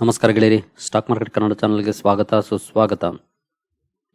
ನಮಸ್ಕಾರ ಗೆಳೆಯರಿ. Stock market Kannada ಚಾನಲ್ಗೆ ಸ್ವಾಗತ, ಸುಸ್ವಾಗತ.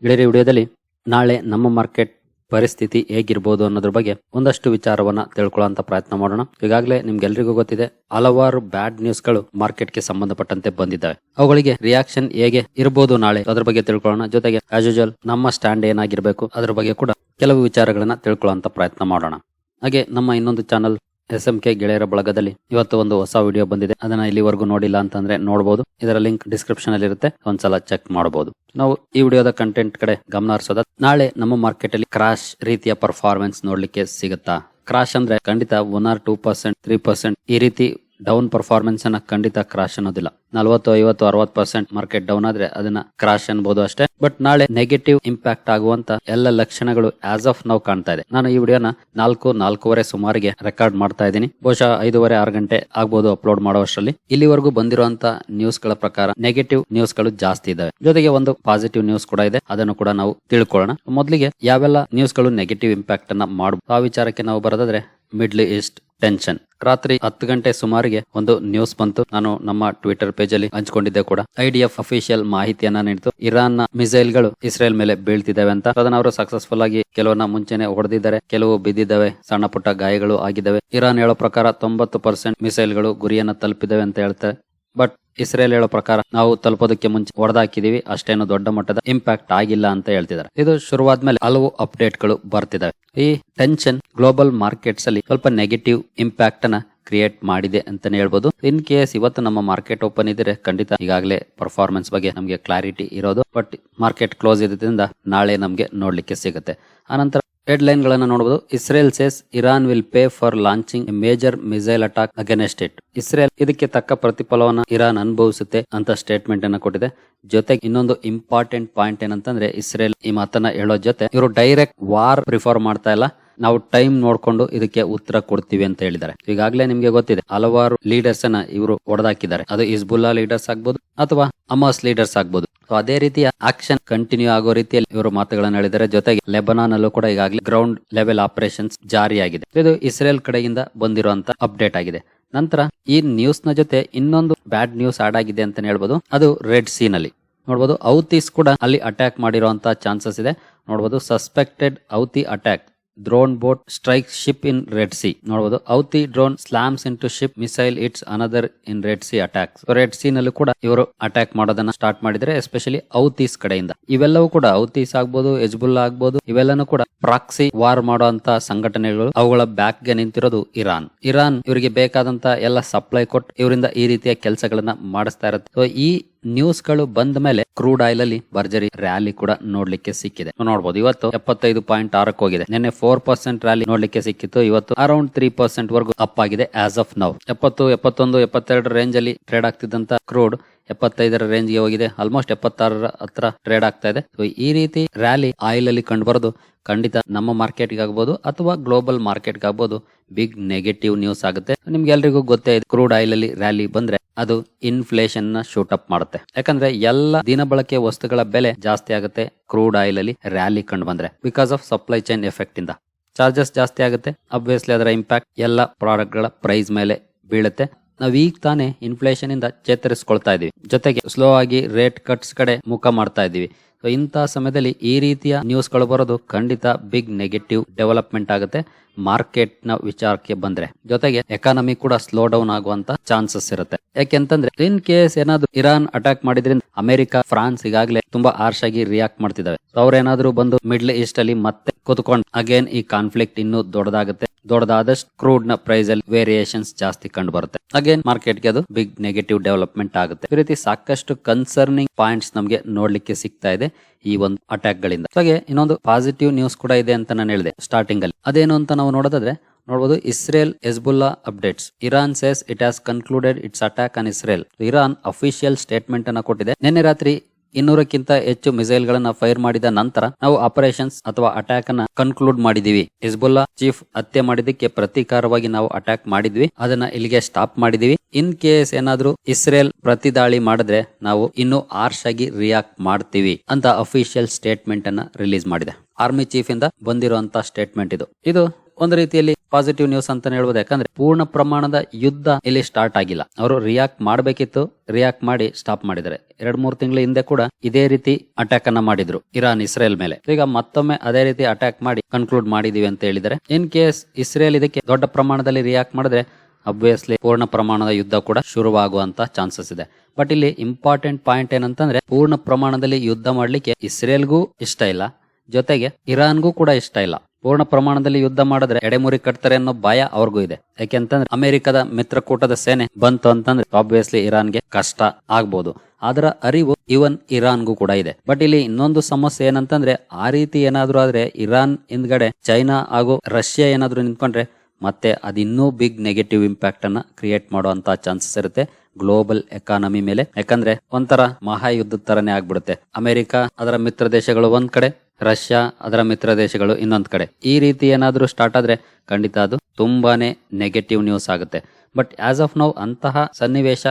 ಗೆಳೆಯರಿ, ವಿಡಿಯೋದಲ್ಲಿ ನಾಳೆ ನಮ್ಮ ಮಾರ್ಕೆಟ್ ಪರಿಸ್ಥಿತಿ ಹೇಗಿರ್ಬೋದು ಅನ್ನೋದ್ರ ಬಗ್ಗೆ ಒಂದಷ್ಟು ವಿಚಾರವನ್ನ ತಿಳ್ಕೊಳ್ಳೋಂತ ಪ್ರಯತ್ನ ಮಾಡೋಣ. ಈಗಾಗಲೇ ನಿಮ್ಗೆಲ್ರಿಗೂ ಗೊತ್ತಿದೆ, ಹಲವಾರು ಬ್ಯಾಡ್ ನ್ಯೂಸ್ಗಳು ಮಾರ್ಕೆಟ್ಗೆ ಸಂಬಂಧಪಟ್ಟಂತೆ ಬಂದಿದ್ದಾವೆ. ಅವುಗಳಿಗೆ ರಿಯಾಕ್ಷನ್ ಹೇಗೆ ಇರಬಹುದು ನಾಳೆ ಅದ್ರ ಬಗ್ಗೆ ತಿಳ್ಕೊಳ್ಳೋಣ. ಜೊತೆಗೆ ಆಸ್ ಯೂಜಲ್ ನಮ್ಮ ಸ್ಟ್ಯಾಂಡ್ ಏನಾಗಿರ್ಬೇಕು ಅದ್ರ ಬಗ್ಗೆ ಕೂಡ ಕೆಲವು ವಿಚಾರಗಳನ್ನ ತಿಳ್ಕೊಳ್ಳೋಂತ ಪ್ರಯತ್ನ ಮಾಡೋಣ. ಹಾಗೆ ನಮ್ಮ ಇನ್ನೊಂದು ಚಾನಲ್ ಎಸ್ ಎಂ ಕೆ ಗೆಳೆಯರ ಬಳಗದಲ್ಲಿ ಇವತ್ತು ಒಂದು ಹೊಸ ವಿಡಿಯೋ ಬಂದಿದೆ. ಅದನ್ನ ಇಲ್ಲಿವರೆಗೂ ನೋಡಿಲ್ಲ ಅಂತಂದ್ರೆ ನೋಡಬಹುದು ಇದರ ಲಿಂಕ್ ಡಿಸ್ಕ್ರಿಪ್ಷನ್ ಅಲ್ಲಿ ಇರುತ್ತೆ ಒಂದ್ಸಲ ಚೆಕ್ ಮಾಡಬಹುದು ನಾವು ಈ ವಿಡಿಯೋದ ಕಂಟೆಂಟ್ ಕಡೆ ಗಮನ ಹರಿಸೋದ? ನಾಳೆ ನಮ್ಮ ಮಾರ್ಕೆಟ್ ಅಲ್ಲಿ ಕ್ರಾಶ್ ರೀತಿಯ ಪರ್ಫಾರ್ಮೆನ್ಸ್ ನೋಡ್ಲಿಕ್ಕೆ ಸಿಗುತ್ತಾ? ಕ್ರಾಶ್ ಅಂದ್ರೆ ಖಂಡಿತ one or two percent, three percent ಈ ರೀತಿ ಡೌನ್ ಪರ್ಫಾರ್ಮೆನ್ಸ್ ಅನ್ನ ಖಂಡಿತ ಕ್ರಾಶ್ ಅನ್ನೋದಿಲ್ಲ. ನಲವತ್ತು ಐವತ್ತು ಅರವತ್ತು ಪರ್ಸೆಂಟ್ ಮಾರ್ಕೆಟ್ ಡೌನ್ ಆದ್ರೆ ಅದನ್ನ ಕ್ರಾಶ್ ಅನ್ಬೋದು ಅಷ್ಟೇ. ಬಟ್ ನಾಳೆ ನೆಗೆಟಿವ್ ಇಂಪ್ಯಾಕ್ಟ್ ಆಗುವಂತ ಎಲ್ಲ ಲಕ್ಷಣಗಳು ಆಸ್ ಆಫ್ ನಾವು ಕಾಣ್ತಾ ಇದೆ. ನಾನು ಈ ವಿಡಿಯೋನ ನಾಲ್ಕು, ನಾಲ್ಕೂವರೆ ಸುಮಾರಿಗೆ ರೆಕಾರ್ಡ್ ಮಾಡ್ತಾ ಇದ್ದೀನಿ. ಬಹುಶಃ ಐದೂವರೆ, ಆರು ಗಂಟೆ ಆಗ್ಬಹುದು ಅಪ್ಲೋಡ್ ಮಾಡುವಷ್ಟರಲ್ಲಿ. ಇಲ್ಲಿವರೆಗೂ ಬಂದಿರುವಂತ ನ್ಯೂಸ್ಗಳ ಪ್ರಕಾರ ನೆಗೆಟಿವ್ ನ್ಯೂಸ್ಗಳು ಜಾಸ್ತಿ ಇದಾವೆ ಜೊತೆಗೆ ಒಂದು ಪಾಸಿಟಿವ್ ನ್ಯೂಸ್ ಕೂಡ ಇದೆ. ಅದನ್ನು ಕೂಡ ನಾವು ತಿಳ್ಕೊಳ್ಳೋಣ. ಮೊದಲಿಗೆ ಯಾವೆಲ್ಲ ನ್ಯೂಸ್ಗಳು ನೆಗೆಟಿವ್ ಇಂಪ್ಯಾಕ್ಟ್ ಅನ್ನ ಮಾಡಬಹುದು ಆ ವಿಚಾರಕ್ಕೆ ನಾವು ಬರೋದಾದ್ರೆ ಮಿಡ್ಲ್ ಈಸ್ಟ್ ಟೆನ್ಷನ್ ರಾತ್ರಿ ಹತ್ತು ಗಂಟೆ ಸುಮಾರಿಗೆ ಒಂದು ನ್ಯೂಸ್ ಬಂತು. ನಾನು ನಮ್ಮ ಟ್ವಿಟರ್ ಪೇಜ್ ಅಲ್ಲಿ ಹಂಚಿಕೊಂಡಿದ್ದೆ ಕೂಡ. ಐಡಿಎಫ್ ಅಫಿಷಿಯಲ್ ಮಾಹಿತಿಯನ್ನ ನೀಡಿತು. ಇರಾನ್ನ ಮಿಸೈಲ್ಗಳು ಇಸ್ರೇಲ್ ಮೇಲೆ ಬೀಳ್ತಿದ್ದಾವೆ ಅಂತ ಅದನ್ನ ಅವರು ಸಕ್ಸಸ್ಫುಲ್ ಆಗಿ ಕೆಲವನ್ನ ಮುಂಚೆನೆ ಹೊಡೆದಿದ್ದಾರೆ. ಕೆಲವು ಬಿದ್ದಿದ್ದಾವೆ, ಸಣ್ಣ ಪುಟ್ಟ ಗಾಯಗಳು ಆಗಿದ್ದಾವೆ. ಇರಾನ್ ಹೇಳೋ ಪ್ರಕಾರ ತೊಂಬತ್ತು ಪರ್ಸೆಂಟ್ ಮಿಸೈಲ್ಗಳು ಗುರಿಯನ್ನ ತಲುಪಿದಾವೆ ಅಂತ ಹೇಳ್ತಾರೆ. ಬಟ್ ಇಸ್ರೇಲ್ ಹೇಳೋ ಪ್ರಕಾರ ನಾವು ತಲುಪೋದಕ್ಕೆ ಮುಂಚೆ ಹೊಡೆದಾಕಿದೀವಿ. ಅಷ್ಟೇನು ದೊಡ್ಡ ಮಟ್ಟದ ಇಂಪ್ಯಾಕ್ಟ್ ಆಗಿಲ್ಲ ಅಂತ ಹೇಳ್ತಿದ್ದಾರೆ. ಇದು ಶುರುವಾದ್ಮೇಲೆ ಹಲವು ಅಪ್ಡೇಟ್ಗಳು ಬರ್ತಿದಾವೆ ಈ ಟೆನ್ಷನ್ ಗ್ಲೋಬಲ್ ಮಾರ್ಕೆಟ್ಸ್ ಅಲ್ಲಿ ಸ್ವಲ್ಪ ನೆಗೆಟಿವ್ ಇಂಪ್ಯಾಕ್ಟ್ ಅನ್ನ ಕ್ರಿಯೇಟ್ ಮಾಡಿದೆ ಅಂತಾನೆ ಹೇಳ್ಬೋದು. ಇನ್ ಕೇಸ್ ಇವತ್ತು ನಮ್ಮ ಮಾರ್ಕೆಟ್ ಓಪನ್ ಇದ್ರೆ ಖಂಡಿತ ಈಗಾಗಲೇ ಪರ್ಫಾರ್ಮೆನ್ಸ್ ಬಗ್ಗೆ ನಮಗೆ ಕ್ಲಾರಿಟಿ ಇರೋದು. ಬಟ್ ಮಾರ್ಕೆಟ್ ಕ್ಲೋಸ್ ಇರೋದ್ರಿಂದ ನಾಳೆ ನಮಗೆ ನೋಡ್ಲಿಕ್ಕೆ ಸಿಗುತ್ತೆ. ಆನಂತರ ಹೆಡ್ ಲೈನ್ ಗಳನ್ನ ನೋಡಬಹುದು Israel says Iran will pay for launching major missile attack against it Israel ಇದಕ್ಕೆ ತಕ್ಕ ಪ್ರತಿಫಲವನ್ನ ಇರಾನ್ ಅನುಭವಿಸುತ್ತೆ ಅಂತ ಸ್ಟೇಟ್ಮೆಂಟ್ ಅನ್ನ ಕೊಟ್ಟಿದೆ. ಜೊತೆಗೆ ಇನ್ನೊಂದು ಇಂಪಾರ್ಟೆಂಟ್ ಪಾಯಿಂಟ್ ಏನಂತಂದ್ರೆ ಇಸ್ರೇಲ್ ಈ ಮಾತನ್ನ ಹೇಳೋ ಜೊತೆ ಇವರು ಡೈರೆಕ್ಟ್ ವಾರ್ ಪ್ರಿಫರ್ ಮಾಡ್ತಾ ಇಲ್ಲ. ನಾವು ಟೈಮ್ ನೋಡ್ಕೊಂಡು ಇದಕ್ಕೆ ಉತ್ತರ ಕೊಡ್ತೀವಿ ಅಂತ ಹೇಳಿದ್ದಾರೆ. ಈಗಾಗಲೇ ನಿಮ್ಗೆ ಗೊತ್ತಿದೆ, ಹಲವಾರು ಲೀಡರ್ಸ್ ಅನ್ನ ಇವರು ಹೊಡೆದಾಕಿದ್ದಾರೆ ಅದು ಇಸ್ಬುಲ್ಲಾ ಲೀಡರ್ಸ್ ಆಗ್ಬೋದು ಅಥವಾ ಅಮಾಸ್ ಲೀಡರ್ಸ್ ಆಗ್ಬೋದು. ಸೊ ಅದೇ ರೀತಿಯ ಆಕ್ಷನ್ ಕಂಟಿನ್ಯೂ ಆಗೋ ರೀತಿಯಲ್ಲಿ ಇವರು ಮಾತುಗಳನ್ನು ಹೇಳಿದರೆ ಜೊತೆಗೆ ಲೆಬನಾನ್ ಅಲ್ಲೂ ಕೂಡ ಈಗಾಗಲೇ ಗ್ರೌಂಡ್ ಲೆವೆಲ್ ಆಪರೇಷನ್ಸ್ ಜಾರಿಯಾಗಿದೆ. ಇದು ಇಸ್ರೇಲ್ ಕಡೆಯಿಂದ ಬಂದಿರುವಂತ ಅಪ್ಡೇಟ್ ಆಗಿದೆ. ನಂತರ ಈ ನ್ಯೂಸ್ನ ಜೊತೆ ಇನ್ನೊಂದು ಬ್ಯಾಡ್ ನ್ಯೂಸ್ ಆಡ್ ಆಗಿದೆ ಅಂತ ಹೇಳ್ಬೋದು. ಅದು ರೆಡ್ ಸೀನ್ ಅಲ್ಲಿ ನೋಡಬಹುದು ಔತಿಸ್ ಕೂಡ ಅಲ್ಲಿ ಅಟ್ಯಾಕ್ ಮಾಡಿರುವಂತಹ ಚಾನ್ಸಸ್ ಇದೆ. ನೋಡಬಹುದು suspected Houthi attack drone boat strike ship in Red Sea. ನೋಡಬಹುದು Houthi drone slams into ship missile it's another in Red Sea attack Red Sea ನಲ್ಲೂ ಕೂಡ ಇವರು ಅಟ್ಯಾಕ್ ಮಾಡೋದನ್ನ ಸ್ಟಾರ್ಟ್ ಮಾಡಿದ್ರೆ ಎಸ್ಪೆಷಲಿ ಔತೀಸ್ ಕಡೆಯಿಂದ. ಇವೆಲ್ಲವೂ ಕೂಡ ಔತೀಸ್ ಆಗ್ಬಹುದು ಎಜ್ಬುಲ್ಲಾ ಆಗ್ಬಹುದು ಇವೆಲ್ಲನೂ ಕೂಡ ಪ್ರಾಕ್ಸಿ ವಾರ್ ಮಾಡುವಂತ ಸಂಘಟನೆಗಳು. ಅವುಗಳ ಬ್ಯಾಕ್ಗೆ ನಿಂತಿರೋದು ಇರಾನ್. ಇರಾನ್ ಇವರಿಗೆ ಬೇಕಾದಂತ ಎಲ್ಲ ಸಪ್ಲೈ ಕೊಟ್ಟು ಇವರಿಂದ ಈ ರೀತಿಯ ಕೆಲಸಗಳನ್ನ ಮಾಡಿಸ್ತಾ ಇರುತ್ತೆ. ಸೊ ಈ ನ್ಯೂಸ್ಗಳು ಬಂದ ಮೇಲೆ ಕ್ರೂಡ್ ಆಯಿಲ್ ಅಲ್ಲಿ ಭರ್ಜರಿ ರ್ಯಾಲಿ ಕೂಡ ನೋಡ್ಲಿಕ್ಕೆ ಸಿಕ್ಕಿದೆ. ನೋಡಬಹುದು ಇವತ್ತು ಎಪ್ಪತ್ತೈದು ಪಾಯಿಂಟ್ ಆರಕ್ಕೆ ಹೋಗಿದೆ. ನಿನ್ನೆ ಫೋರ್ ಪರ್ಸೆಂಟ್ ರ್ಯಾಲಿ ನೋಡ್ಲಿಕ್ಕೆ ಸಿಕ್ಕಿತ್ತು. ಇವತ್ತು ಅರೌಂಡ್ ತ್ರೀ ಪರ್ಸೆಂಟ್ ವರೆಗೂ ಅಪ್ ಆಗಿದೆ ಆಸ್ ಆಫ್ ನೌ ಎಪ್ಪತ್ತು, ಎಪ್ಪತ್ತೊಂದು, ಎಪ್ಪತ್ತೆರಡು ರೇಂಜ್ ಅಲ್ಲಿ ಟ್ರೇಡ್ ಆಗ್ತಿದ್ದಂತ ಕ್ರೂಡ್ ಎಪ್ಪತ್ತೈದರ ರೇಂಜ್ಗೆ ಹೋಗಿದೆ. ಆಲ್ಮೋಸ್ಟ್ ಎಪ್ಪತ್ತಾರರ ಹತ್ರ ಟ್ರೇಡ್ ಆಗ್ತಾ ಇದೆ. ಸೊ ಈ ರೀತಿ ರ್ಯಾಲಿ ಆಯಿಲ್ ಅಲ್ಲಿ ಕಂಡು ಬರೋದು ಖಂಡಿತ ನಮ್ಮ ಮಾರ್ಕೆಟ್ ಆಗ್ಬೋದು ಅಥವಾ ಗ್ಲೋಬಲ್ ಮಾರ್ಕೆಟ್ ಆಗ್ಬೋದು ಬಿಗ್ ನೆಗೆಟಿವ್ ನ್ಯೂಸ್ ಆಗುತ್ತೆ. ನಿಮ್ಗೆ ಎಲ್ರಿಗೂ ಗೊತ್ತೇ ಇದೆ ಕ್ರೂಡ್ ಆಯಿಲ್ ಅಲ್ಲಿ ರ್ಯಾಲಿ ಬಂದ್ರೆ ಅದು ಇನ್ಫ್ಲೇಷನ್ನ ಶೂಟ್ ಅಪ್ ಮಾಡುತ್ತೆ. ಯಾಕಂದ್ರೆ ಎಲ್ಲ ದಿನ ಬಳಕೆ ವಸ್ತುಗಳ ಬೆಲೆ ಜಾಸ್ತಿ ಆಗುತ್ತೆ ಕ್ರೂಡ್ ಆಯಿಲ್ ಅಲ್ಲಿ ರ್ಯಾಲಿ ಕಂಡು ಬಂದ್ರೆ because of supply chain effect ಇಂದ. ಚಾರ್ಜಸ್ ಜಾಸ್ತಿ ಆಗುತ್ತೆ. ಅಬ್ವಿಯಸ್ಲಿ ಅದರ ಇಂಪ್ಯಾಕ್ಟ್ ಎಲ್ಲ ಪ್ರಾಡಕ್ಟ್ಗಳ ಪ್ರೈಸ್ ಮೇಲೆ ಬೀಳುತ್ತೆ. ನಾವ್ ಈಗ ತಾನೇ ಇನ್ಫ್ಲೇಷನ್ ಇಂದ ಚೇತರಿಸ್ಕೊಳ್ತಾ ಇದೀವಿ. ಜೊತೆಗೆ ಸ್ಲೋ ಆಗಿ ರೇಟ್ ಕಟ್ಸ್ ಕಡೆ ಮುಖ ಮಾಡ್ತಾ ಇದೀವಿ. ಸೊ ಇಂತಹ ಸಮಯದಲ್ಲಿ ಈ ರೀತಿಯ ನ್ಯೂಸ್ಗಳು ಬರೋದು ಖಂಡಿತ ಬಿಗ್ ನೆಗೆಟಿವ್ ಡೆವಲಪ್ಮೆಂಟ್ ಆಗುತ್ತೆ. ಮಾರ್ಕೆಟ್ನ ವಿಚಾರಕ್ಕೆ ಬಂದ್ರೆ. ಜೊತೆಗೆ ಎಕಾನಮಿ ಕೂಡ ಸ್ಲೋ ಡೌನ್ ಆಗುವಂತ ಚಾನ್ಸಸ್ ಇರುತ್ತೆ. ಯಾಕೆಂತಂದ್ರೆ ಇನ್ ಕೇಸ್ ಏನಾದ್ರು ಇರಾನ್ ಅಟ್ಯಾಕ್ ಮಾಡಿದ್ರಿಂದ ಅಮೆರಿಕ ಫ್ರಾನ್ಸ್ ಈಗಾಗಲೇ ತುಂಬಾ ಹಾರ್ಶ್ ಆಗಿ ರಿಯಾಕ್ಟ್ ಮಾಡ್ತಿದಾವೆ ಅವ್ರೇನಾದ್ರೂ ಬಂದು ಮಿಡ್ಲ್ ಈಸ್ಟ್ ಅಲ್ಲಿ ಮತ್ತೆ ಕುತ್ಕೊಂಡ್ ಅಗೇನ್ ಈ ಕಾನ್ಫ್ಲಿಕ್ಟ್ ಇನ್ನು ದೊಡ್ಡದಾಗುತ್ತೆ. ದೊಡ್ಡದಾದಷ್ಟು ಕ್ರೂಡ್ನ ಪ್ರೈಸ್ ಅಲ್ಲಿ ವೇರಿಯೇಷನ್ಸ್ ಜಾಸ್ತಿ ಕಂಡು ಬರುತ್ತೆ ಅಗೇನ್ ಮಾರ್ಕೆಟ್ಗೆ ಅದು ಬಿಗ್ ನೆಗೆಟಿವ್ ಡೆವಲಪ್ಮೆಂಟ್ ಆಗುತ್ತೆ. ಈ ರೀತಿ ಸಾಕಷ್ಟು ಕನ್ಸರ್ನಿಂಗ್ ಪಾಯಿಂಟ್ಸ್ ನಮಗೆ ನೋಡ್ಲಿಕ್ಕೆ ಸಿಗ್ತಾ ಇದೆ ಈ ಒಂದು ಅಟ್ಯಾಕ್ ಗಳಿಂದ. ಹಾಗೆ ಇನ್ನೊಂದು ಪಾಸಿಟಿವ್ ನ್ಯೂಸ್ ಕೂಡ ಇದೆ ಅಂತ ನಾನು ಹೇಳಿದೆ ಸ್ಟಾರ್ಟಿಂಗ್ ಅಲ್ಲಿ. ಅದೇನು ಅಂತ ನಾವು ನೋಡೋದಾದ್ರೆ ನೋಡಬಹುದು Israel Hezbollah updates Iran says it has concluded its attack on Israel Iran official statement ಅನ್ನ ಕೊಟ್ಟಿದೆ. ನಿನ್ನೆ ರಾತ್ರಿ ಇನ್ನೂರಕ್ಕಿಂತ ಹೆಚ್ಚು ಮಿಸೈಲ್ ಗಳನ್ನ ಫೈರ್ ಮಾಡಿದ ನಂತರ ನಾವು ಆಪರೇಷನ್ಸ್ ಅಥವಾ ಅಟ್ಯಾಕ್ ಅನ್ನ ಕನ್ಕ್ಲೂಡ್ ಮಾಡಿದೀವಿ. ಹಿಜ್ಬುಲ್ಲಾ ಚೀಫ್ ಹತ್ಯೆ ಮಾಡಿದಕ್ಕೆ ಪ್ರತೀಕಾರವಾಗಿ ನಾವು ಅಟ್ಯಾಕ್ ಮಾಡಿದ್ವಿ. ಅದನ್ನ ಇಲ್ಲಿಗೆ ಸ್ಟಾಪ್ ಮಾಡಿದೀವಿ. ಇನ್ ಕೇಸ್ ಏನಾದ್ರೂ ಇಸ್ರೇಲ್ ಪ್ರತಿ ದಾಳಿ ಮಾಡಿದ್ರೆ ನಾವು ಇನ್ನು ಆರ್ಶ್ ಆಗಿ ರಿಯಾಕ್ಟ್ ಮಾಡ್ತೀವಿ ಅಂತ ಅಫಿಷಿಯಲ್ ಸ್ಟೇಟ್ಮೆಂಟ್ ಅನ್ನ ರಿಲೀಸ್ ಮಾಡಿದೆ. ಆರ್ಮಿ ಚೀಫ್ ಇಂದ ಬಂದಿರುವಂತ ಸ್ಟೇಟ್ಮೆಂಟ್ ಇದು. ಇದು ಒಂದು ರೀತಿಯಲ್ಲಿ ಪಾಸಿಟಿವ್ ನ್ಯೂಸ್ ಅಂತ ಹೇಳ್ಬೋದು. ಯಾಕಂದ್ರೆ ಪೂರ್ಣ ಪ್ರಮಾಣದ ಯುದ್ಧ ಇಲ್ಲಿ ಸ್ಟಾರ್ಟ್ ಆಗಿಲ್ಲ. ಅವರು ರಿಯಾಕ್ಟ್ ಮಾಡಬೇಕಿತ್ತು. ರಿಯಾಕ್ಟ್ ಮಾಡಿ ಸ್ಟಾಪ್ ಮಾಡಿದ್ದಾರೆ. ಎರಡ್ ಮೂರು ತಿಂಗಳ ಹಿಂದೆ ಕೂಡ ಇದೇ ರೀತಿ ಅಟ್ಯಾಕ್ ಅನ್ನ ಮಾಡಿದ್ರು ಇರಾನ್, ಇಸ್ರೇಲ್ ಮೇಲೆ. ಈಗ ಮತ್ತೊಮ್ಮೆ ಅದೇ ರೀತಿ ಅಟ್ಯಾಕ್ ಮಾಡಿ ಕನ್ಕ್ಲೂಡ್ ಮಾಡಿದೀವಿ ಅಂತ ಹೇಳಿದರೆ ಇನ್ ಕೇಸ್ ಇಸ್ರೇಲ್ ಇದಕ್ಕೆ ದೊಡ್ಡ ಪ್ರಮಾಣದಲ್ಲಿ ರಿಯಾಕ್ಟ್ ಮಾಡಿದ್ರೆ ಅಬ್ವಿಯಸ್ಲಿ ಪೂರ್ಣ ಪ್ರಮಾಣದ ಯುದ್ಧ ಕೂಡ ಶುರುವಾಗುವಂತ ಚಾನ್ಸಸ್ ಇದೆ. ಬಟ್ ಇಲ್ಲಿ ಇಂಪಾರ್ಟೆಂಟ್ ಪಾಯಿಂಟ್ ಏನಂತಂದ್ರೆ, ಪೂರ್ಣ ಪ್ರಮಾಣದಲ್ಲಿ ಯುದ್ಧ ಮಾಡ್ಲಿಕ್ಕೆ ಇಸ್ರೇಲ್ಗೂ ಇಷ್ಟ ಇಲ್ಲ. ಜೊತೆಗೆ ಇರಾನ್ಗೂ ಕೂಡ ಇಷ್ಟ ಇಲ್ಲ. ಪೂರ್ಣ ಪ್ರಮಾಣದಲ್ಲಿ ಯುದ್ಧ ಮಾಡಿದ್ರೆ ಎಡೆಮುರಿ ಕಟ್ತಾರೆ ಅನ್ನೋ ಭಯ ಅವ್ರಿಗೂ ಇದೆ. ಯಾಕೆಂತಂದ್ರೆ ಅಮೆರಿಕದ ಮಿತ್ರಕೂಟದ ಸೇನೆ ಬಂತು ಅಂತಂದ್ರೆ ಆಬ್ವಿಯಸ್ಲಿ ಇರಾನ್ಗೆ ಕಷ್ಟ ಆಗ್ಬೋದು. ಅದರ ಅರಿವು ಇವನ್ ಇರಾನ್ಗೂ ಕೂಡ ಇದೆ. ಬಟ್ ಇಲ್ಲಿ ಇನ್ನೊಂದು ಸಮಸ್ಯೆ ಏನಂತಂದ್ರೆ ಆ ರೀತಿ ಏನಾದ್ರೂ ಆದ್ರೆ ಇರಾನ್ ಹಿಂದ್ಗಡೆ ಚೈನಾ ಹಾಗೂ ರಷ್ಯಾ ಏನಾದ್ರೂ ನಿಂತ್ಕೊಂಡ್ರೆ ಮತ್ತೆ ಅದಿನ್ನೂ ಬಿಗ್ ನೆಗೆಟಿವ್ ಇಂಪ್ಯಾಕ್ಟ್ ಅನ್ನ ಕ್ರಿಯೇಟ್ ಮಾಡುವಂತ ಚಾನ್ಸಸ್ ಇರುತ್ತೆ ಗ್ಲೋಬಲ್ ಎಕಾನಮಿ ಮೇಲೆ. ಯಾಕಂದ್ರೆ ಒಂಥರ ಮಹಾಯುದ್ಧ ತರನೇ ಆಗ್ಬಿಡುತ್ತೆ. ಅಮೆರಿಕ ಅದರ ಮಿತ್ರ ದೇಶಗಳು ಒಂದ್ ಕಡೆ ರಷ್ಯಾ, ಅದರ ಮಿತ್ರ ದೇಶಗಳು ಇನ್ನೊಂದ್ ಕಡೆ. ಈ ರೀತಿ ಏನಾದರೂ ಸ್ಟಾರ್ಟ್ ಆದ್ರೆ ಖಂಡಿತ ಅದು ತುಂಬಾನೇ ನೆಗೆಟಿವ್ ನ್ಯೂಸ್ ಆಗುತ್ತೆ. ಬಟ್ ಆಸ್ ಆಫ್ ನೌ ಅಂತಹ ಸನ್ನಿವೇಶ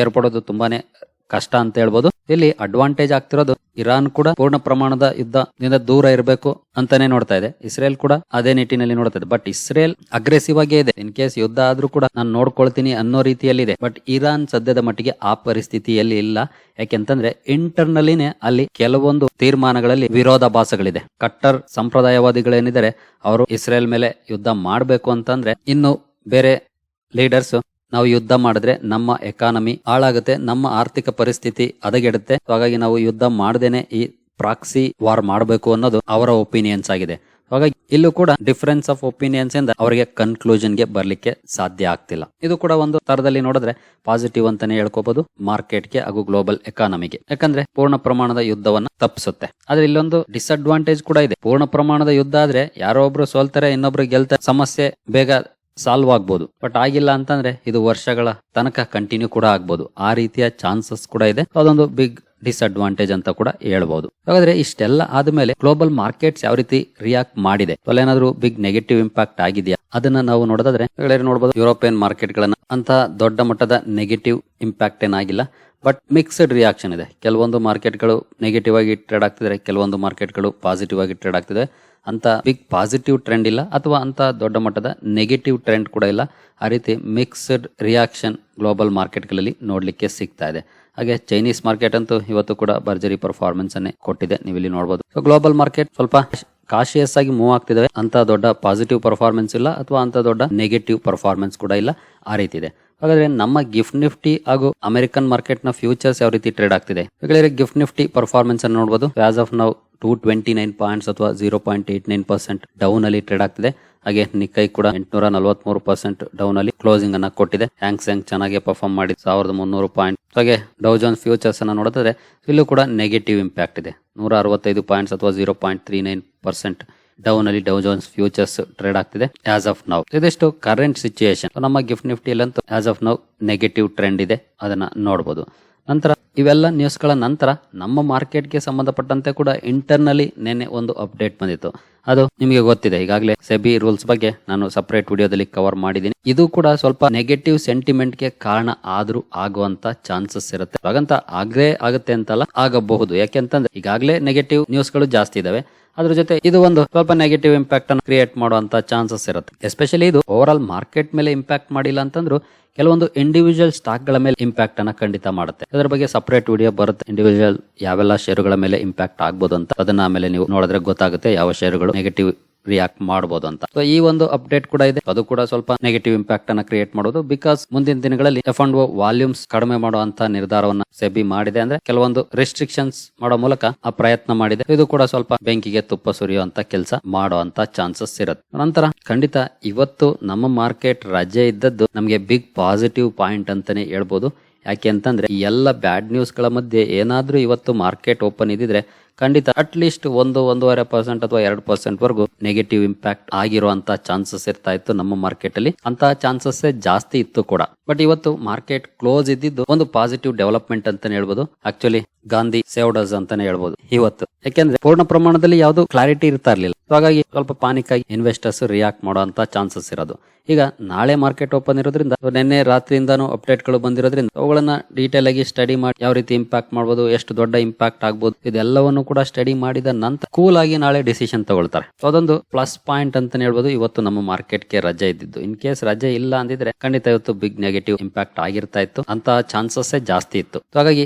ಏರ್ಪಡೋದು ತುಂಬಾನೇ ಕಷ್ಟ ಅಂತ ಹೇಳ್ಬೋದು. ಇಲ್ಲಿ ಅಡ್ವಾಂಟೇಜ್ ಆಗ್ತಿರೋದು ಇರಾನ್ ಕೂಡ ಪೂರ್ಣ ಪ್ರಮಾಣದ ಯುದ್ಧದಿಂದ ದೂರ ಇರಬೇಕು ಅಂತಾನೆ ನೋಡ್ತಾ ಇದೆ. ಇಸ್ರೇಲ್ ಕೂಡ ಅದೇ ನಿಟ್ಟಿನಲ್ಲಿ ನೋಡ್ತಾ ಇದೆ. ಬಟ್ ಇಸ್ರೇಲ್ ಅಗ್ರೆಸಿವ್ ಆಗೇ ಇದೆ. ಇನ್ ಕೇಸ್ ಯುದ್ಧ ಆದ್ರೂ ಕೂಡ ನಾನು ನೋಡ್ಕೊಳ್ತೀನಿ ಅನ್ನೋ ರೀತಿಯಲ್ಲಿ ಇದೆ ಬಟ್ ಇರಾನ್ ಸದ್ಯದ ಮಟ್ಟಿಗೆ ಆ ಪರಿಸ್ಥಿತಿಯಲ್ಲಿ ಇಲ್ಲ. ಯಾಕೆಂತಂದ್ರೆ ಇಂಟರ್ನಲಿನೇ ಅಲ್ಲಿ ಕೆಲವೊಂದು ತೀರ್ಮಾನಗಳಲ್ಲಿ ವಿರೋಧಾಭಾಸಗಳಿದೆ. ಕಟ್ಟರ್ ಸಂಪ್ರದಾಯವಾದಿಗಳೇನಿದ್ದಾರೆ, ಅವರು ಇಸ್ರೇಲ್ ಮೇಲೆ ಯುದ್ಧ ಮಾಡಬೇಕು ಅಂತಂದ್ರೆ ಇನ್ನು ಬೇರೆ ಲೀಡರ್ಸ್ ನಾವು ಯುದ್ಧ ಮಾಡಿದ್ರೆ ನಮ್ಮ ಎಕಾನಮಿ ಹಾಳಾಗುತ್ತೆ, ನಮ್ಮ ಆರ್ಥಿಕ ಪರಿಸ್ಥಿತಿ ಹದಗೆಡುತ್ತೆ. ಹಾಗಾಗಿ ನಾವು ಯುದ್ಧ ಮಾಡದೇನೆ ಈ ಪ್ರಾಕ್ಸಿ ವಾರ್ ಮಾಡಬೇಕು ಅನ್ನೋದು ಅವರ ಒಪಿನಿಯನ್ಸ್ ಆಗಿದೆ. ಹಾಗಾಗಿ ಇಲ್ಲೂ ಕೂಡ ಡಿಫರೆನ್ಸ್ ಆಫ್ ಒಪಿನಿಯನ್ಸ್ ಇಂದ ಅವರಿಗೆ ಕನ್ಕ್ಲೂಷನ್ಗೆ ಬರ್ಲಿಕ್ಕೆ ಸಾಧ್ಯ ಆಗ್ತಿಲ್ಲ. ಇದು ಕೂಡ ಒಂದು ತರದಲ್ಲಿ ನೋಡಿದ್ರೆ ಪಾಸಿಟಿವ್ ಅಂತಾನೆ ಹೇಳ್ಕೋಬಹುದು ಮಾರ್ಕೆಟ್ಗೆ ಹಾಗೂ ಗ್ಲೋಬಲ್ ಎಕಾನಮಿಗೆ ಯಾಕಂದ್ರೆ ಪೂರ್ಣ ಪ್ರಮಾಣದ ಯುದ್ಧವನ್ನ ತಪ್ಪಿಸುತ್ತೆ. ಆದ್ರೆ ಇಲ್ಲೊಂದು ಡಿಸ್ಅಡ್ವಾಂಟೇಜ್ ಕೂಡ ಇದೆ. ಪೂರ್ಣ ಪ್ರಮಾಣದ ಯುದ್ಧ ಆದ್ರೆ ಯಾರೋ ಒಬ್ರು ಸೋಲ್ತಾರೆ, ಇನ್ನೊಬ್ರು ಗೆಲ್ತಾರೆ, ಸಮಸ್ಯೆ ಬೇಗ ಸಾಲ್ವ್ ಆಗ್ಬೋದು. ಬಟ್ ಆಗಿಲ್ಲ ಅಂತಂದ್ರೆ ಇದು ವರ್ಷಗಳ ತನಕ ಕಂಟಿನ್ಯೂ ಕೂಡ ಆಗ್ಬೋದು. ಆ ರೀತಿಯ ಚಾನ್ಸಸ್ ಕೂಡ ಇದೆ. ಅದೊಂದು ಬಿಗ್ ಡಿಸ್ಅಡ್ವಾಂಟೇಜ್ ಅಂತ ಕೂಡ ಹೇಳ್ಬಹುದು ಹಾಗಾದ್ರೆ ಇಷ್ಟೆಲ್ಲ ಆದ್ಮೇಲೆ ಗ್ಲೋಬಲ್ ಮಾರ್ಕೆಟ್ಸ್ ಯಾವ ರೀತಿ ರಿಯಾಕ್ಟ್ ಮಾಡಿದೆ? ಏನಾದ್ರು ಬಿಗ್ ನೆಗೆಟಿವ್ ಇಂಪ್ಯಾಕ್ಟ್ ಆಗಿದೆಯಾ? ಅದನ್ನ ನಾವು ನೋಡೋದಾದ್ರೆ ನೋಡಬಹುದು ಯುರೋಪಿಯನ್ ಮಾರ್ಕೆಟ್ ಗಳನ್ನ ಅಂತ ದೊಡ್ಡ ಮಟ್ಟದ ನೆಗೆಟಿವ್ ಇಂಪ್ಯಾಕ್ಟ್ ಏನಾಗಿಲ್ಲ. ಬಟ್ ಮಿಕ್ಸ್ಡ್ ರಿಯಾಕ್ಷನ್ ಇದೆ. ಕೆಲವೊಂದು ಮಾರ್ಕೆಟ್ಗಳು ನೆಗೆಟಿವ್ ಆಗಿ ಟ್ರೇಡ್ ಆಗ್ತಿದ್ರೆ, ಕೆಲವೊಂದು ಮಾರ್ಕೆಟ್ಗಳು ಪಾಸಿಟಿವ್ ಆಗಿ ಟ್ರೇಡ್ ಆಗ್ತಿದೆ. ಅಂತ ಬಿಗ್ ಪಾಸಿಟಿವ್ ಟ್ರೆಂಡ್ ಇಲ್ಲ ಅಥವಾ ಅಂತ ದೊಡ್ಡ ಮಟ್ಟದ ನೆಗೆಟಿವ್ ಟ್ರೆಂಡ್ ಕೂಡ ಇಲ್ಲ. ಆ ರೀತಿ ಮಿಕ್ಸ್ಡ್ ರಿಯಾಕ್ಷನ್ ಗ್ಲೋಬಲ್ ಮಾರ್ಕೆಟ್ಗಳಲ್ಲಿ ನೋಡಲಿಕ್ಕೆ ಸಿಗ್ತಾ ಇದೆ. ಹಾಗೆ ಚೈನೀಸ್ ಮಾರ್ಕೆಟ್ ಅಂತೂ ಇವತ್ತು ಕೂಡ ಭರ್ಜರಿ ಪರ್ಫಾರ್ಮೆನ್ಸ್ ಅನ್ನೇ ಕೊಟ್ಟಿದೆ. ನೀವು ಇಲ್ಲಿ ನೋಡಬಹುದು ಸೊ ಗ್ಲೋಬಲ್ ಮಾರ್ಕೆಟ್ ಸ್ವಲ್ಪ ಕಾಶಿಯಸ್ ಆಗಿ ಮೂವ್ ಆಗ್ತಿದಾವೆ. ಅಂತ ದೊಡ್ಡ ಪಾಸಿಟಿವ್ ಪರ್ಫಾರ್ಮೆನ್ಸ್ ಇಲ್ಲ ಅಥವಾ ಅಂತ ದೊಡ್ಡ ನೆಗೆಟಿವ್ ಪರ್ಫಾರ್ಮೆನ್ಸ್ ಕೂಡ ಇಲ್ಲ. ಆ ರೀತಿ ಇದೆ. ಹಾಗಾದ್ರೆ ನಮ್ಮ ಗಿಫ್ಟ್ ನಿಫ್ಟಿ ಹಾಗೂ ಅಮೆರಿಕನ್ ಮಾರ್ಕೆಟ್ನ ಫ್ಯೂಚರ್ಸ್ ಯಾವ ರೀತಿ ಟ್ರೇಡ್ ಆಗ್ತಿದೆ? ಗಿಫ್ಟ್ ನಿಫ್ಟಿ ಪರ್ಫಾರ್ಮೆನ್ಸ್ ಅನ್ನು ನೋಡಬಹುದು ಆಸ್ ಆಫ್ ನಾವು ಟೂ ಟ್ವೆಂಟಿ ನೈನ್ ಪಾಯಿಂಟ್ಸ್ ಅಥವಾ zero point eight nine percent down ಅಲ್ಲಿ ಟ್ರೇಡ್ ಆಗ್ತಿದೆ. ಹಾಗೆ ನಿಕ್ಕೈ ಕೂಡ ಎಂಟುನೂರ ನಲವತ್ಮೂರು ಪರ್ಸೆಂಟ್ ಡೌನ್ ಅಲ್ಲಿ ಕ್ಲೋಸಿಂಗ್ ಅನ್ನ ಕೊಟ್ಟಿದೆ. ಹ್ಯಾಂಗ್ ಸ್ಯಾಂಗ್ ಚೆನ್ನಾಗಿ ಪರ್ಫಾರ್ಮ್ ಮಾಡಿ ಸಾವಿರದ ಮುನ್ನೂರು ಪಾಯಿಂಟ್ ಹಾಗೆ ಡೌಜಾನ್ ಫ್ಯೂಚರ್ಸ್ ಅನ್ನ ನೋಡಿದ್ರೆ ಇಲ್ಲೂ ಕೂಡ ನೆಗೆಟಿವ್ ಇಂಪ್ಯಾಕ್ಟ್ ಇದೆ. ನೂರ ಅರವತ್ತೈದು ಪಾಯಿಂಟ್ಸ್ ಅಥವಾ zero point three nine percent down ಅಲ್ಲಿ ಡೌ ಜೋನ್ಸ್ ಫ್ಯೂಚರ್ಸ್ ಟ್ರೇಡ್ ಆಗ್ತಿದೆ ಆಸ್ ಆಫ್ ನೌ ಇದಿಷ್ಟು ಕರೆಂಟ್ ಸಿಚುಯೇಷನ್ ನಮ್ಮ GIFT Nifty ನಿಫ್ಟಿಯಲ್ಲಂತೂ as of now negative trend ಇದೆ. ಅದನ್ನ ನೋಡಬಹುದು ನಂತರ ಇವೆಲ್ಲ ನ್ಯೂಸ್ಗಳ ನಂತರ ನಮ್ಮ ಮಾರ್ಕೆಟ್ಗೆ ಸಂಬಂಧಪಟ್ಟಂತೆ ಕೂಡ ಇಂಟರ್ನಲಿ ನಿನ್ನೆ ಒಂದು ಅಪ್ಡೇಟ್ ಬಂದಿತ್ತು. ಅದು ನಿಮಗೆ ಗೊತ್ತಿದೆ. ಈಗಾಗಲೇ ಸೆಬಿ ರೂಲ್ಸ್ ಬಗ್ಗೆ ನಾನು ಸಪರೇಟ್ ವಿಡಿಯೋದಲ್ಲಿ ಕವರ್ ಮಾಡಿದ್ದೀನಿ. ಇದು ಕೂಡ ಸ್ವಲ್ಪ ನೆಗೆಟಿವ್ ಸೆಂಟಿಮೆಂಟ್ಗೆ ಕಾರಣ ಆದ್ರೂ ಆಗುವಂತ ಚಾನ್ಸಸ್ ಇರುತ್ತೆ. ಹಾಗಂತ ಆಗೇ ಆಗುತ್ತೆ ಅಂತಲ್ಲ ಆಗಬಹುದು. ಯಾಕೆಂತಂದ್ರೆ ಈಗಾಗಲೇ ನೆಗೆಟಿವ್ ನ್ಯೂಸ್ಗಳು ಜಾಸ್ತಿ ಇದಾವೆ. ಅದ್ರ ಜೊತೆ ಇದು ಒಂದು ಸ್ವಲ್ಪ ನೆಗೆಟಿವ್ ಇಂಪ್ಯಾಕ್ಟ್ ಅನ್ನು ಕ್ರಿಯೇಟ್ ಮಾಡುವಂತ ಚಾನ್ಸಸ್ ಇರುತ್ತೆ. ಎಸ್ಪೆಷಲಿ ಇದು ಓವರ್ ಆಲ್ ಮಾರ್ಕೆಟ್ ಮೇಲೆ ಇಂಪ್ಯಾಕ್ಟ್ ಮಾಡಿಲ್ಲ ಅಂತಂದ್ರು ಕೆಲವೊಂದು ಇಂಡಿವಿಜುವಲ್ ಸ್ಟಾಕ್ಗಳ ಮೇಲೆ ಇಂಪ್ಯಾಕ್ಟ್ ಅನ್ನ ಖಂಡಿತ ಮಾಡುತ್ತೆ. ಅದರ ಬಗ್ಗೆ ಸಪರೇಟ್ ವಿಡಿಯೋ ಬರುತ್ತೆ. ಇಂಡಿವಿಜುವಲ್ ಯಾವೆಲ್ಲ ಶೇರುಗಳ ಮೇಲೆ ಇಂಪ್ಯಾಕ್ಟ್ ಆಗ್ಬೋದು ಅಂತ ಅದನ್ನ ಆಮೇಲೆ ನೀವು ನೋಡಿದ್ರೆ ಗೊತ್ತಾಗುತ್ತೆ ಯಾವ ಷೇರುಗಳು ನೆಗೆಟಿವ್ ರಿಯಾಕ್ಟ್ ಮಾಡಬಹುದು ಅಂತ. ಸೊ ಈ ಒಂದು ಅಪ್ಡೇಟ್ ಕೂಡ ಇದೆ. ಅದು ಕೂಡ ಸ್ವಲ್ಪ ನೆಗೆಟಿವ್ ಇಂಪ್ಯಾಕ್ಟ್ ಅನ್ನ ಕ್ರಿಯೇಟ್ ಮಾಡೋದು ಬಿಕಾಸ್ ಮುಂದಿನ ದಿನಗಳಲ್ಲಿ ಎಫ್ ಅಂಡ್ ವಾಲ್ಯೂಮ್ಸ್ ಕಡಿಮೆ ಮಾಡುವಂತ ನಿರ್ಧಾರವನ್ನ ಸೆಬಿ ಮಾಡಿದೆ. ಅಂದ್ರೆ ಕೆಲವೊಂದು ರೆಸ್ಟ್ರಿಕ್ಷನ್ಸ್ ಮಾಡೋ ಮೂಲಕ ಆ ಪ್ರಯತ್ನ ಮಾಡಿದೆ. ಇದು ಕೂಡ ಸ್ವಲ್ಪ ಬೆಂಕಿಗೆ ತುಪ್ಪ ಸುರಿಯುವಂತ ಕೆಲಸ ಮಾಡುವಂತ ಚಾನ್ಸಸ್ ಇರುತ್ತೆ. ನಂತರ ಖಂಡಿತ ಇವತ್ತು ನಮ್ಮ ಮಾರ್ಕೆಟ್ ರಜೆ ಇದ್ದದ್ದು ನಮಗೆ ಬಿಗ್ ಪಾಸಿಟಿವ್ ಪಾಯಿಂಟ್ ಅಂತಾನೆ ಹೇಳ್ಬೋದು. ಯಾಕೆ ಅಂತಂದ್ರೆ ಎಲ್ಲ ಬ್ಯಾಡ್ ನ್ಯೂಸ್ಗಳ ಮಧ್ಯೆ ಏನಾದ್ರೂ ಇವತ್ತು ಮಾರ್ಕೆಟ್ ಓಪನ್ ಇದ್ದಿದ್ರೆ ಖಂಡಿತ ಅಟ್ ಲೀಸ್ಟ್ ಒಂದು, ಒಂದೂವರೆ ಪರ್ಸೆಂಟ್ ಅಥವಾ ಎರಡು ಪರ್ಸೆಂಟ್ ವರೆಗೂ ನೆಗೆಟಿವ್ ಇಂಪ್ಯಾಕ್ಟ್ ಆಗಿರುವಂತ ಚಾನ್ಸಸ್ ಇರ್ತಾ ಇತ್ತು ನಮ್ಮ ಮಾರ್ಕೆಟ್ ಅಲ್ಲಿ. ಅಂತ ಚಾನ್ಸಸ್ ಜಾಸ್ತಿ ಇತ್ತು ಕೂಡ. ಬಟ್ ಇವತ್ತು ಮಾರ್ಕೆಟ್ ಕ್ಲೋಸ್ ಇದ್ದಿದ್ದು ಒಂದು ಪಾಸಿಟಿವ್ ಡೆವಲಪ್ಮೆಂಟ್ ಅಂತಾನೆ ಹೇಳ್ಬೋದು. ಆಕ್ಚುಲಿ ಗಾಂಧಿ ಸೇವ್ಡಸ್ ಅಂತಾನೆ ಹೇಳ್ಬೋದು ಇವತ್ತು. ಯಾಕೆಂದ್ರೆ ಪೂರ್ಣ ಪ್ರಮಾಣದಲ್ಲಿ ಯಾವ್ದು ಕ್ಲಾರಿಟಿ ಇರ್ತಾ ಇರ್ಲಿಲ್ಲ. ಹಾಗಾಗಿ ಸ್ವಲ್ಪ ಪಾನಿಕ್ ಆಗಿ ಇನ್ವೆಸ್ಟರ್ಸ್ ರಿಯಾಕ್ಟ್ ಮಾಡುವಂತ ಚಾನ್ಸಸ್ ಇರೋದು. ಈಗ ನಾಳೆ ಮಾರ್ಕೆಟ್ ಓಪನ್ ಇರೋದ್ರಿಂದ ನಿನ್ನೆ ರಾತ್ರಿಯಿಂದಾನು ಅಪ್ಡೇಟ್ಗಳು ಬಂದಿರೋದ್ರಿಂದ, ಅವುಗಳನ್ನ ಡೀಟೇಲ್ ಆಗಿ ಸ್ಟಡಿ ಮಾಡಿ, ಯಾವ ರೀತಿ ಇಂಪ್ಯಾಕ್ಟ್ ಮಾಡಬಹುದು ಎಷ್ಟು ದೊಡ್ಡ ಇಂಪ್ಯಾಕ್ಟ್ ಆಗ್ಬೋದು, ಇದೆಲ್ಲವನ್ನು ಕೂಡ ಸ್ಟಡಿ ಮಾಡಿದ ನಂತರ ಕೂಲ್ ಆಗಿ ನಾಳೆ ಡಿಸಿಷನ್ ತಗೊಳ್ತಾರೆ. ಅದೊಂದು ಪ್ಲಸ್ ಪಾಯಿಂಟ್ ಅಂತಾನೆ ಹೇಳ್ಬೋದು. ಇವತ್ತು ನಮ್ಮ ಮಾರ್ಕೆಟ್ಗೆ ರಜೆ ಇದ್ದಿದ್ದು. ಇನ್ ಕೇಸ್ ರಜೆ ಇಲ್ಲ ಅಂದಿದ್ರೆ ಖಂಡಿತ ಇವತ್ತು ಬಿಗ್ ನೆಗೆಟಿವ್ ಇಂಪ್ಯಾಕ್ಟ್ ಆಗಿರ್ತಾ ಇತ್ತು. ಅಂತ ಚಾನ್ಸಸ್ ಜಾಸ್ತಿ ಇತ್ತು. ಹಾಗಾಗಿ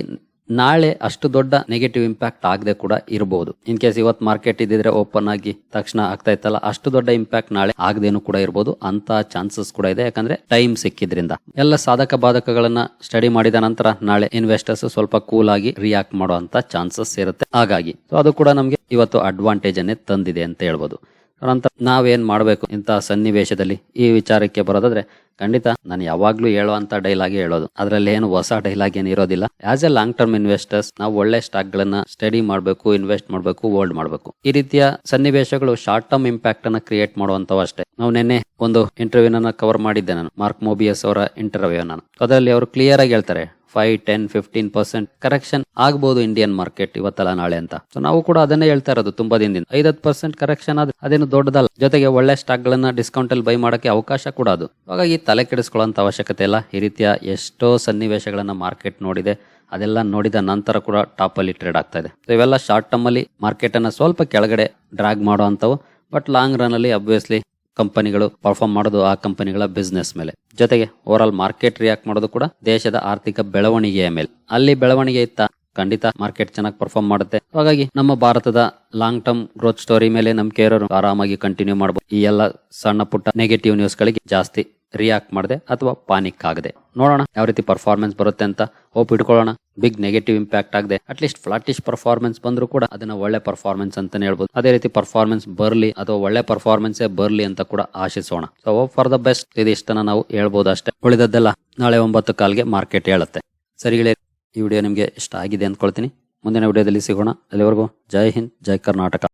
ನಾಳೆ ಅಷ್ಟು ದೊಡ್ಡ ನೆಗೆಟಿವ್ ಇಂಪ್ಯಾಕ್ಟ್ ಆಗದೆ ಕೂಡ ಇರಬಹುದು ಇನ್ ಕೇಸ್ ಇವತ್ತು ಮಾರ್ಕೆಟ್ ಇದ್ದಿದ್ರೆ ಓಪನ್ ಆಗಿ ತಕ್ಷಣ ಆಗ್ತಾ ಇತ್ತಲ್ಲ, ಅಷ್ಟು ದೊಡ್ಡ ಇಂಪ್ಯಾಕ್ಟ್ ನಾಳೆ ಆಗದೇನು ಕೂಡ ಇರಬಹುದು ಅಂತ ಚಾನ್ಸಸ್ ಕೂಡ ಇದೆ. ಯಾಕಂದ್ರೆ ಟೈಮ್ ಸಿಕ್ಕಿದ್ರಿಂದ. ಎಲ್ಲ ಸಾಧಕ ಬಾಧಕಗಳನ್ನ ಸ್ಟಡಿ ಮಾಡಿದ ನಂತರ ನಾಳೆ ಇನ್ವೆಸ್ಟರ್ಸ್ ಸ್ವಲ್ಪ ಕೂಲ್ ಆಗಿ ರಿಯಾಕ್ಟ್ ಮಾಡುವಂತ ಚಾನ್ಸಸ್ ಇರುತ್ತೆ. ಹಾಗಾಗಿ, ಸೊ ಅದು ಕೂಡ ನಮಗೆ ಇವತ್ತು ಅಡ್ವಾಂಟೇಜ್ ಅನ್ನೇ ತಂದಿದೆ ಅಂತ ಹೇಳ್ಬೋದು. ನಂತರ ನಾವೇನ್ ಮಾಡಬೇಕು ಇಂಥ ಸನ್ನಿವೇಶದಲ್ಲಿ ಈ ವಿಚಾರಕ್ಕೆ ಬರೋದಾದ್ರೆ ಖಂಡಿತ ನಾನು ಯಾವಾಗ್ಲೂ ಹೇಳುವಂತ ಡೈಲಾಗಿ ಹೇಳೋದು. ಅದರಲ್ಲಿ ಏನು ಹೊಸ ಡೈಲಾಗ್ ಏನು ಇರೋದಿಲ್ಲ. As a long term investors ನಾವು ಒಳ್ಳೆ ಸ್ಟಾಕ್ ಗಳನ್ನ ಸ್ಟಡಿ ಮಾಡಬೇಕು ಇನ್ವೆಸ್ಟ್ ಮಾಡಬೇಕು ಹೋಲ್ಡ್ ಮಾಡಬೇಕು. ಈ ರೀತಿಯ ಸನ್ನಿವೇಶಗಳು ಶಾರ್ಟ್ ಟರ್ಮ್ ಇಂಪ್ಯಾಕ್ಟ್ ಅನ್ನ ಕ್ರಿಯೇಟ್ ಮಾಡುವಂಥವು ಅಷ್ಟೇ. ನಾವು ನಿನ್ನೆ ಒಂದು ಇಂಟರ್ವ್ಯೂನ ಕವರ್ ಮಾಡಿದ್ದೆ ನಾನು. ಮಾರ್ಕ್ ಮೋಬಿಯಸ್ ಅವರ ಇಂಟರ್ವ್ಯೂ ನಾನು. ಅದರಲ್ಲಿ ಅವರು ಕ್ಲಿಯರ್ ಆಗಿ ಹೇಳ್ತಾರೆ. Five ten fifteen percent correction ಆಗಬಹುದು ಇಂಡಿಯನ್ ಮಾರ್ಕೆಟ್ ಇವತ್ತಲ್ಲ, ನಾಳೆ ಅಂತ. ಸೊ ನಾವು ಕೂಡ ಅದನ್ನೇ ಹೇಳ್ತಾ ಇರೋದು ತುಂಬಾ ದಿನದಿಂದ. ಐದತ್ತು ಪರ್ಸೆಂಟ್ ಕರೆಕ್ಷನ್ ಆದ್ರೆ ಅದೇನು ದೊಡ್ಡದಲ್ಲ. ಜೊತೆಗೆ ಒಳ್ಳೆ ಸ್ಟಾಕ್ ಗಳನ್ನ ಡಿಸ್ಕೌಂಟ್ ಅಲ್ಲಿ ಬೈ ಮಾಡಕ್ಕೆ ಅವಕಾಶ ಕೂಡ ಅದು. ಹಾಗಾಗಿ ತಲೆ ಕೆಡಿಸ್ಕೊಳ್ಳೋಂಥ ಅವಶ್ಯಕತೆ ಇಲ್ಲ. ಈ ರೀತಿಯ ಎಷ್ಟೋ ಸನ್ನಿವೇಶಗಳನ್ನ ಮಾರ್ಕೆಟ್ ನೋಡಿದೆ. ಅದೆಲ್ಲ ನೋಡಿದ ನಂತರ ಕೂಡ ಟಾಪ್ ಅಲ್ಲಿ ಟ್ರೇಡ್ ಆಗ್ತಾ ಇದೆ. ಸೊ ಇವೆಲ್ಲ ಶಾರ್ಟ್ ಟರ್ಮ್ ಅಲ್ಲಿ ಮಾರ್ಕೆಟ್ ಅನ್ನ ಸ್ವಲ್ಪ ಕೆಳಗಡೆ ಡ್ರಾಗ್ ಮಾಡುವಂತವು ಬಟ್ ಲಾಂಗ್ ರನ್ ಅಲ್ಲಿ ಅಬ್ವಿಯಸ್ಲಿ ಕಂಪನಿಗಳು ಪರ್ಫಾರ್ಮ್ ಮಾಡೋದು ಆ ಕಂಪನಿಗಳ ಬಿಸ್ನೆಸ್ ಮೇಲೆ. ಜೊತೆಗೆ ಓವರ್ ಆಲ್ ಮಾರ್ಕೆಟ್ ರಿಯಾಕ್ಟ್ ಮಾಡೋದು ಕೂಡ ದೇಶದ ಆರ್ಥಿಕ ಬೆಳವಣಿಗೆಯ ಮೇಲೆ. ಅಲ್ಲಿ ಬೆಳವಣಿಗೆ ಇತ್ತ, ಖಂಡಿತ ಮಾರ್ಕೆಟ್ ಚೆನ್ನಾಗಿ ಪರ್ಫಾರ್ಮ್ ಮಾಡುತ್ತೆ. ಹಾಗಾಗಿ ನಮ್ಮ ಭಾರತದ ಲಾಂಗ್ ಟರ್ಮ್ ಗ್ರೋತ್ ಸ್ಟೋರಿ ಮೇಲೆ ನಮ್ ಇರೋರು ಆರಾಮಾಗಿ ಕಂಟಿನ್ಯೂ ಮಾಡಬಹುದು ಈ ಎಲ್ಲ ಸಣ್ಣ ಪುಟ್ಟ ನೆಗೆಟಿವ್ ನ್ಯೂಸ್ ಗಳಿಗೆ ಜಾಸ್ತಿ ರಿಯಾಕ್ಟ್ ಮಾಡದೆ ಅಥವಾ ಪಾನಿಕ್ ಆಗದೆ. ನೋಡೋಣ ಯಾವ ರೀತಿ ಪರ್ಫಾರ್ಮೆನ್ಸ್ ಬರುತ್ತೆ ಅಂತ. ಹೋಪ್ ಇಟ್ಕೊಳ್ಳೋಣ. ಬಿಗ್ ನೆಗೆಟಿವ್ ಇಂಪ್ಯಾಕ್ಟ್ ಆಗದೆ ಅಟ್ಲೀಸ್ಟ್ ಫ್ಲಾಟಿಶ್ ಪರ್ಫಾರ್ಮೆನ್ಸ್ ಬಂದ್ರು ಕೂಡ ಅದನ್ನ ಒಳ್ಳೆ ಪರ್ಫಾರ್ಮೆನ್ಸ್ ಅಂತಾನೆ ಹೇಳ್ಬೋದು. ಅದೇ ರೀತಿ ಪರ್ಫಾರ್ಮೆನ್ಸ್ ಬರ್ಲಿ ಅಥವಾ ಒಳ್ಳೆ ಪರ್ಫಾರ್ಮೆನ್ಸ್ ಬರ್ಲಿ ಅಂತ ಕೂಡ ಆಶಿಸೋಣ. ಸೊ ಫಾರ್ ದ ಬೆಸ್ಟ್ ಇದಿಷ್ಟನ್ನ ನಾವು ಹೇಳ್ಬೋದು ಅಷ್ಟೇ. ಉಳಿದದ್ದೆಲ್ಲ ನಾಳೆ ಒಂಬತ್ತು ಕಾಲ್ಗೆ ಮಾರ್ಕೆಟ್ ಹೇಳುತ್ತೆ. ಸರಿಗಳೇ ಈ ವಿಡಿಯೋ ನಿಮಗೆ ಇಷ್ಟ ಆಗಿದೆ ಅಂದ್ಕೊಳ್ತೀನಿ. ಮುಂದಿನ ವಿಡಿಯೋದಲ್ಲಿ ಸಿಗೋಣ. ಅಲ್ಲಿವರೆಗೂ ಜೈ ಹಿಂದ್, ಜೈ ಕರ್ನಾಟಕ.